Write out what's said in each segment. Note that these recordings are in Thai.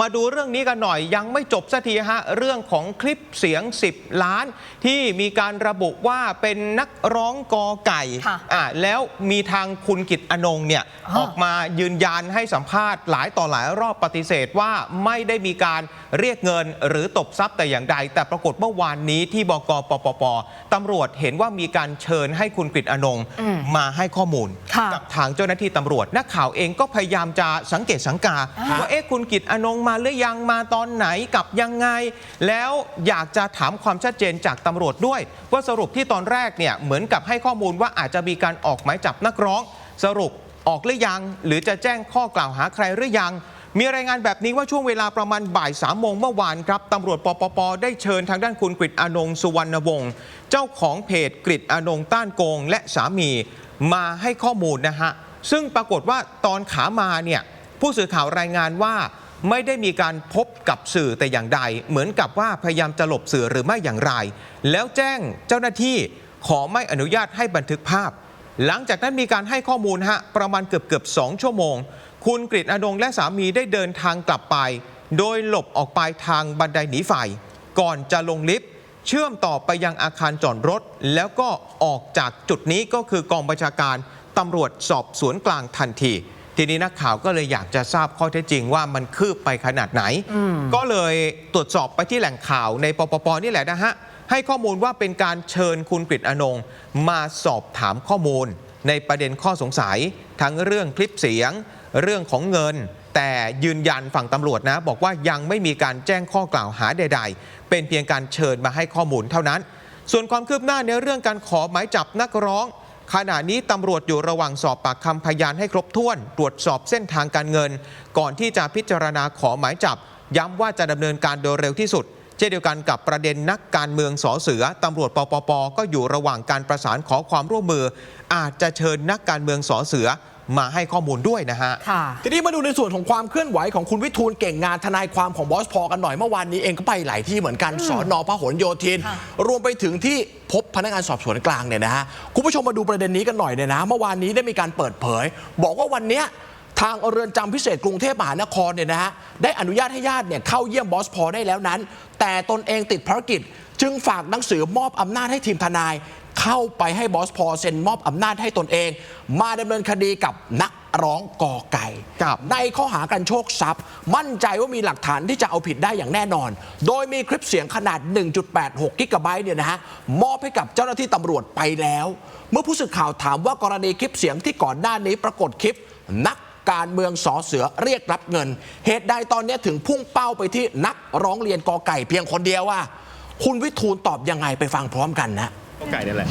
มาดูเรื่องนี้กันหน่อยยังไม่จบสักทีฮะเรื่องของคลิปเสียง 10 ล้าน ที่มีการระบุว่าเป็นนักร้องกอไก่ค่ะอะแล้วมีทางคุณกิตอนงเนี่ยอ๋อออกมายืนยันให้สัมภาษณ์หลายต่อหลายรอบปฏิเสธว่าไม่ได้มีการเรียกเงินหรือตบทรัพย์แต่อย่างใด แต่ปรากฏเมื่อวานนี้ที่บกปปปตำรวจเห็นว่ามีการเชิญให้คุณกฤษอนงอืมมาให้ข้อมูลค่ะกับทางเจ้าหน้าที่ตำรวจนักข่าวเองก็พยายามจะสังเกตสังกาอ่าว่าเอ๊ะคุณกิตอนงมาหรือยังมาตอนไหนกลับยังไง แล้วอยากจะถามความชัดเจนจากตำรวจด้วย ว่าสรุปที่ตอนแรกเนี่ยเหมือนกับให้ข้อมูลว่าอาจจะมีการออกหมายจับนักร้อง สรุปออกหรือยัง หรือจะแจ้งข้อกล่าวหาใครหรือยังมีรายงานแบบนี้ว่าช่วงเวลาประมาณบ่ายสามโมงเมื่อวานครับตำรวจปปป ได้เชิญทางด้านคุณกฤษอนงสุวรรณวงศ์เจ้าของเพจกฤษอนงต้านโกง และสามีมาให้ข้อมูลนะฮะ ซึ่งปรากฏว่าตอนขามาเนี่ยผู้สื่อข่าวรายงานว่า ไม่ได้มีการพบกับสื่อแต่อย่างใด เหมือนกับว่าพยายามจะหลบสื่อหรือไม่อย่างไร แล้วแจ้งเจ้าหน้าที่ขอไม่อนุญาตให้บันทึกภาพ หลังจากนั้นมีการให้ข้อมูลฮะประมาณเกือบเกือบสองชั่วโมง คุณกฤษอนงและสามีได้เดินทางกลับไป โดยหลบออกไปทางบันไดหนีไฟก่อนจะลงลิฟต์เชื่อมต่อไปยังอาคารจอดรถ แล้วก็ออกจากจุดนี้ก็คือกองบัญชาการตำรวจสอบสวนกลางทันที ทีนี้นักข่าวก็เลยอยากจะทราบข้อเท็จจริงว่ามันคืบไปขนาดไหน ก็เลยตรวจสอบไปที่แหล่งข่าวในปปปนี่แหละนะฮะให้ข้อมูลว่าเป็นการเชิญคุณกฤษอนงมาสอบถามข้อมูล ในประเด็นข้อสงสัย ทั้งเรื่องคลิปเสียง เรื่องของเงิน แต่ยืนยันฝั่งตำรวจนะ บอกว่ายังไม่มีการแจ้งข้อกล่าวหาใด ๆ เป็นเพียงการเชิญมาให้ข้อมูลเท่านั้น ส่วนความคืบหน้าในเรื่องการขอหมายจับนักร้อง ขณะนี้ตำรวจอยู่ระหว่างสอบปากคำพยานให้ครบถ้วน ตรวจสอบเส้นทางการเงิน ก่อนที่จะพิจารณาขอหมายจับ ย้ำว่าจะดำเนินการโดยเร็วที่สุด เช่นเดียวกันกับประเด็นนักการเมืองสอเสือตำรวจปปปก็อยู่ระหว่างการประสานขอความร่วมมือ อาจจะเชิญนักการเมืองสอเสือ มาให้ข้อมูลด้วยนะฮะ ค่ะ ทีนี้มาดูในส่วนของความเคลื่อนไหวของคุณวิทูลเก่งงานทนายความของบอสพอกันหน่อยเมื่อวานนี้เองก็ไปหลายที่เหมือนกันสอนอพหลโยธิน ค่ะ รวมไปถึงที่พบพนักงานสอบสวนกลางเนี่ยนะฮะคุณผู้ชมมาดูประเด็นนี้กันหน่อยเนี่ยนะ เมื่อวานนี้ได้มีการเปิดเผย บอกว่าวันเนี้ยทางเรือนจำพิเศษกรุงเทพมหานครเนี่ยนะฮะได้อนุญาตให้ญาติเนี่ยเข้าเยี่ยมบอสพอได้แล้วนั้น แต่ตนเองติดภารกิจ จึงฝากหนังสือมอบอำนาจให้ทีมทนาย เข้าไปให้บอสพอเซ็นมอบอำนาจให้ตนเอง มาดำเนินคดีกับนักร้องกอไก่ ครับในข้อหากันโชคทรัพย์ มั่นใจว่ามีหลักฐานที่จะเอาผิดได้อย่างแน่นอน โดยมีคลิปเสียงขนาด 1.86 กิกะไบต์เนี่ยนะฮะมอบให้กับเจ้าหน้าที่ตำรวจไปแล้ว เมื่อผู้สื่อข่าวถามว่ากรณีคลิปเสียงที่ก่อนหน้านี้ปรากฏคลิป นักการเมืองสอเสือเรียกรับเงิน เหตุใดตอนนี้ถึงพุ่งเป้าไปที่นักร้องเรียนกอไก่เพียงคนเดียวว่า คุณวิทูลตอบยังไงไปฟังพร้อมกันนะไก่นั่นแหละ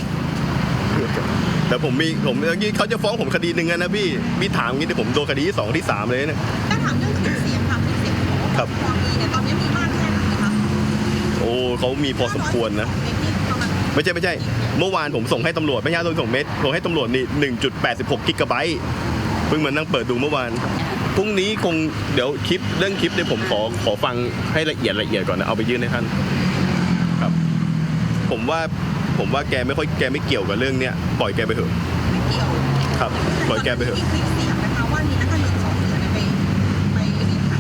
แต่ผมมีผมเมื่อกี้เขาจะฟ้องผมคดีหนึ่งอะนะพี่พี่ถามงี้เดี๋ยวผมโดนคดีที่สองที่สามเลยเนี่ยถ้าถามเรื่องคลิปเสียงค่ะคลิปเสียงที่บอกว่าครับพอมีเนี่ยตอนนี้มีมากแค่ไหนคะโอ้เขามีพอสมควรนะเมกที่ประมาณไม่ใช่ไม่ใช่ เมื่อวานผมส่งให้ตำรวจไม่ใช่ส่งส่งเม็ดส่งให้ตำรวจนี่หนึ่งจุดแปดสิบหกกิกะไบต์เพิ่งมานั่งเปิดดูเมื่อวานพรุ่งนี้คงเดี๋ยวคลิปเรื่องคลิปเนี่ยผมขอขอฟังให้ละเอียดละเอียดก่อนนะเอาไปยื่นให้ท่านครับ ผมว่าผมว่าแกไม่ค่อยแกไม่เกี่ยวกับเรื่องเนี้ยปล่อยแกไปเถอะ ไม่เกี่ยวครับปล่อยแกไปเถอะ มีคลิปเสียงนะคะว่ามีนักการเมืองสองเสือเนี่ยไปไปเรียนค่ะ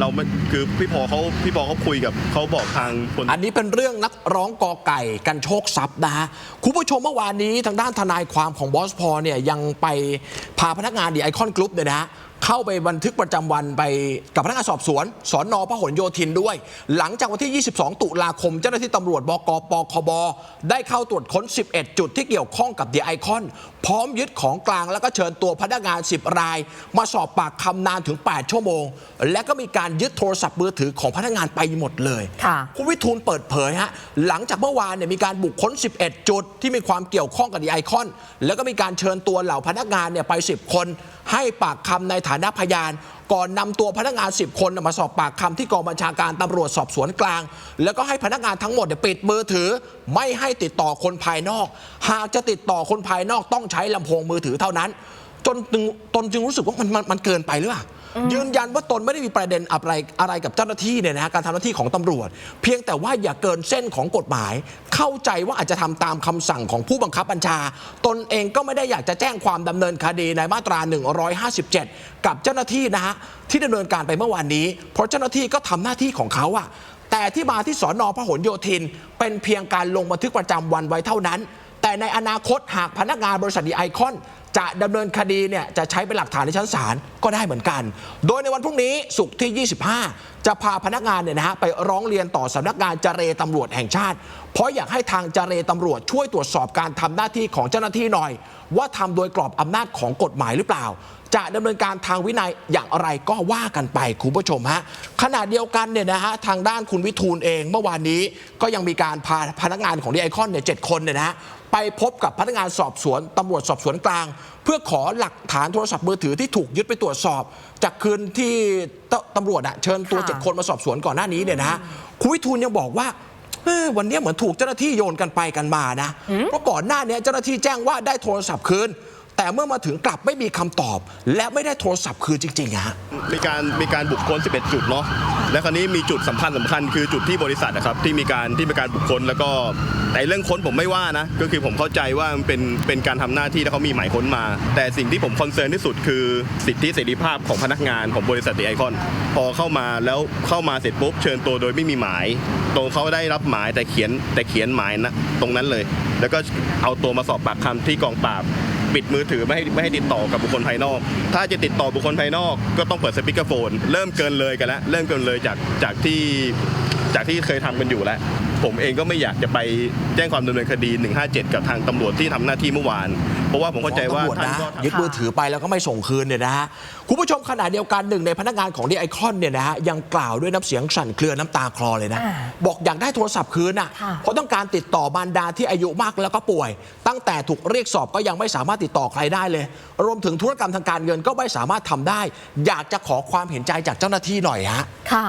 เราไม่คือพี่พอเขาพี่พอเขาคุยกับเขาบอกทางคน อันนี้เป็นเรื่องนักร้องกอไก่กันโชคทรัพย์นะฮะคุณผู้ชมเมื่อวานนี้ทางด้านทนายความของบอสพอเนี่ยยังไปพาพนักงานดีไอคอนกรุ๊ปเนี่ยนะฮะ เข้าไปบันทึกประจำวันไปกับพนักงานสอบสวนสอนอพหลโยธินด้วย หลังจากวันที่ 22 ตุลาคม เจ้าหน้าที่ตำรวจบกปคบ ได้เข้าตรวจค้น 11 จุดที่เกี่ยวข้องกับดีไอคอนพร้อมยึดของกลางแล้วก็เชิญตัวพนักงาน 10 ราย มาสอบปากคำนานถึง 8 ชั่วโมง และก็มีการยึดโทรศัพท์มือถือของพนักงานไปหมดเลยค่ะคุณวิทูลเปิดเผยฮะหลังจากเมื่อวานเนี่ยมีการบุกค้น 11 จุดที่มีความเกี่ยวข้องกับดีไอคอนแล้วก็มีการเชิญตัวเหล่าพนักงานเนี่ยไป 10 คน ให้ปากคำในฐานะพยาน ก่อนนำตัวพนักงาน 10 คนมาสอบปากคำที่กองบัญชาการตำรวจสอบสวนกลาง แล้วก็ให้พนักงานทั้งหมดปิดมือถือ ไม่ให้ติดต่อคนภายนอก หากจะติดต่อคนภายนอกต้องใช้ลำโพงมือถือเท่านั้น จนตนจึงรู้สึกว่ามันมันมันเกินไปหรือเปล่า ยืนยันว่าตนไม่ได้มีประเด็นอะไรอะไรกับเจ้าหน้าที่เนี่ยนะฮะการทำหน้าที่ของตำรวจ เพียงแต่ว่าอย่าเกินเส้นของกฎหมาย เข้าใจว่าอาจจะทำตามคำสั่งของผู้บังคับบัญชา ตนเองก็ไม่ได้อยากจะแจ้งความดำเนินคดีในมาตรา 157 กับเจ้าหน้าที่นะฮะที่ดำเนินการไปเมื่อวานนี้ เพราะเจ้าหน้าที่ก็ทำหน้าที่ของเขาอะแต่ที่มาที่สอนอพหลโยธิน เป็นเพียงการลงบันทึกประจำวันไว้เท่านั้น แต่ในอนาคตหากพนักงานบริษัทดีไอคอน จะดำเนินคดีเนี่ยจะใช้เป็นหลักฐานในชั้นศาลก็ได้เหมือนกัน โดยในวันพรุ่งนี้สุกร์ที่ 25 จะพาพนักงานเนี่ยนะฮะไปร้องเรียนต่อสำนักงานเจรตำรวจแห่งชาติ เพราะอยากให้ทางเจรตำรวจช่วยตรวจสอบการทำหน้าที่ของเจ้าหน้าที่หน่อย ว่าทำโดยกรอบอำนาจของกฎหมายหรือเปล่าจะดำเนินการทางวินัยอย่างไรก็ว่ากันไปคุณผู้ชมฮะขณะเดียวกันเนี่ยนะฮะทางด้านคุณวิทูลเองเมื่อวานนี้ก็ยังมีการพาพนักงานของดีไอคอนเนี่ยเจ็ดคนเนี่ยนะฮะไปพบกับพนักงานสอบสวนตำรวจสอบสวนกลาง เพื่อขอหลักฐานโทรศัพท์มือถือที่ถูกยึดไปตรวจสอบ จากคืนที่ตำรวจเชิญตัวเจ็ดคนมาสอบสวนก่อนหน้านี้เนี่ยนะฮะคุณวิทูลยังบอกว่าวันนี้เหมือนถูกเจ้าหน้าที่โยนกันไปกันมานะเพราะก่อนหน้านี้เจ้าหน้าที่แจ้งว่าได้โทรศัพท์คืน แต่เมื่อมาถึงกลับไม่มีคำตอบ และไม่ได้โทรศัพท์คืนจริงๆอะฮะมีการมีการบุคคล 11 จุดเนาะและคราวนี้มีจุดสำคัญสำคัญคือจุดที่บริษัทนะครับที่มีการที่มีการบุคคลแล้วก็แต่เรื่องค้นผมไม่ว่านะก็คือผมเข้าใจว่ามันเป็นเป็นการทำหน้าที่แล้วเขามีหมายค้นมา แต่สิ่งที่ผมคอนเซิร์นที่สุดคือสิทธิเสรีภาพของพนักงานของบริษัทไอคอนพอเข้ามาแล้วเข้ามาเสร็จปุ๊บเชิญตัวโดยไม่มีหมายตรงเขาได้รับหมายแต่เขียนแต่เขียนหมายนะตรงนั้นเลย แล้วก็เอาตัวมาสอบปากคำที่กองปราบ ปิดมือถือไม่ให้ไม่ให้ติดต่อกับบุคคลภายนอก ถ้าจะติดต่อบุคคลภายนอกก็ต้องเปิดสปีกเกอร์โฟน เริ่มเกินเลยกันแล้ว เริ่มเกินเลยจากจากที่จากที่เคยทำกันอยู่แล้ว ผมเองก็ไม่อยากจะไปแจ้งความดำเนินคดี 157 กับทางตำรวจที่ทำหน้าที่เมื่อวาน เพราะว่าผมเข้าใจว่าตำรวจท่านนะก็ทำ ยึดมือถือไปแล้วก็ไม่ส่งคืนเนี่ยนะฮะคุณผู้ชมขณะเดียวกันหนึ่งในพนักงานของดีไอคอนเนี่ยนะฮะยังกล่าวด้วยน้ำเสียงสั่นเครือน้ำตาคลอเลยนะ อ่าบอกอยากได้โทรศัพท์คืนอะค่ะ เพราะต้องการติดต่อบารดาที่อายุมากแล้วก็ป่วย ตั้งแต่ถูกเรียกสอบก็ยังไม่สามารถติดต่อใครได้เลย รวมถึงธุรกรรมทางการเงินก็ไม่สามารถทำได้ อยากจะขอความเห็นใจจากเจ้าหน้าที่หน่อยฮะ ค่ะ